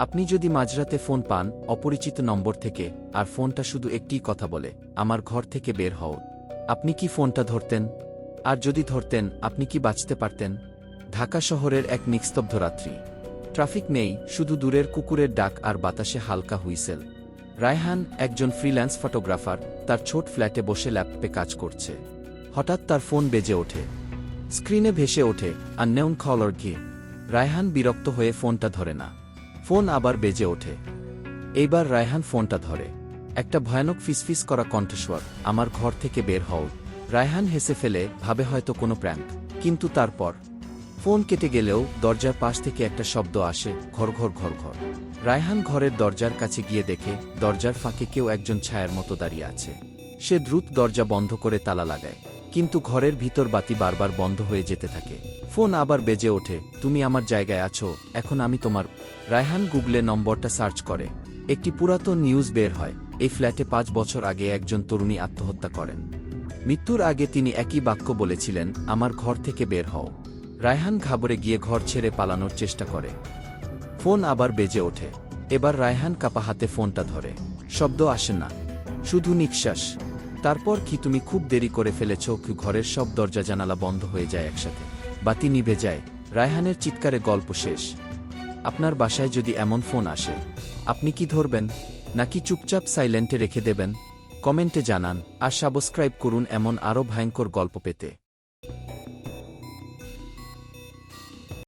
আপনি যদি মাঝরাতে ফোন পান, অপরিচিত নম্বর থেকে, আর ফোনটা শুধু একটিই কথা বলে, আমার ঘর থেকে বের হও। আপনি কি ফোনটা ধরতেন? আর যদি ধরতেন, আপনি কি বাঁচতে পারতেন? ঢাকা শহরের এক নিস্তব্ধ রাত্রি। ট্রাফিক নেই, শুধু দূরের কুকুরের ডাক আর বাতাসে হালকা হুইসেল। রায়হান একজন ফ্রিল্যান্স ফটোগ্রাফার, তার ছোট ফ্ল্যাটে বসে ল্যাপটপে কাজ করছে। হঠাৎ তার ফোন বেজে ওঠে। স্ক্রিনে ভেসে ওঠে আননেউন কলর গিয়ে রায়হান বিরক্ত হয়ে ফোনটা ধরে না। ফোন আবার বেজে ওঠে। এইবার রায়হান ফোনটা ধরে। একটা ভয়ানক ফিসফিস করা কণ্ঠস্বর আমার ঘর থেকে বের হও। রায়হান হেসে ফেলে, ভাবে হয়তো কোনো প্র্যাঙ্ক। কিন্তু তারপর, ফোন কেটে গেলেও দরজার পাশ থেকে একটা শব্দ আসে, ঘর ঘর ঘর ঘর। রায়হান ঘরের দরজার কাছে গিয়ে দেখে, দরজার ফাঁকে কেউ একজন ছায়ার মতো দাঁড়িয়ে আছে। সে দ্রুত দরজা বন্ধ করে তালা লাগায়। কিন্তু ঘরের ভিতর বাতি বারবার বন্ধ হয়ে যেতে থাকে। ফোন আবার বেজে ওঠে, তুমি আমার জায়গায় আছো, এখন আমি তোমার রায়হান গুগলে নম্বরটা সার্চ করে। একটি পুরাতন নিউজ বের হয়, এই ফ্ল্যাটে পাঁচ বছর আগে একজন তরুণী আত্মহত্যা করেন। মৃত্যুর আগে তিনি একই বাক্য বলেছিলেন, আমার ঘর থেকে বের হও। রায়হান ঘাবড়ে গিয়ে ঘর ছেড়ে পালানোর চেষ্টা করে। ফোন আবার বেজে ওঠে। এবার রায়হান কাপা হাতে ফোনটা ধরে। শব্দ আসে না। শুধু নিঃশ্বাস। তারপর কি তুমি খুব দেরি করে ফেলেছ কি ঘরের সব দরজা জানালা বন্ধ হয়ে যায় একসাথে? বাতি নিভে যায়। রায়হানের চিৎকারে গল্প শেষ। আপনার বাসায় যদি এমন ফোন আসে, আপনি কি ধরবেন? নাকি চুপচাপ সাইলেন্টে রেখে দেবেন? কমেন্টে জানান আর সাবস্ক্রাইব করুন এমন আরও ভয়ঙ্কর গল্প পেতে।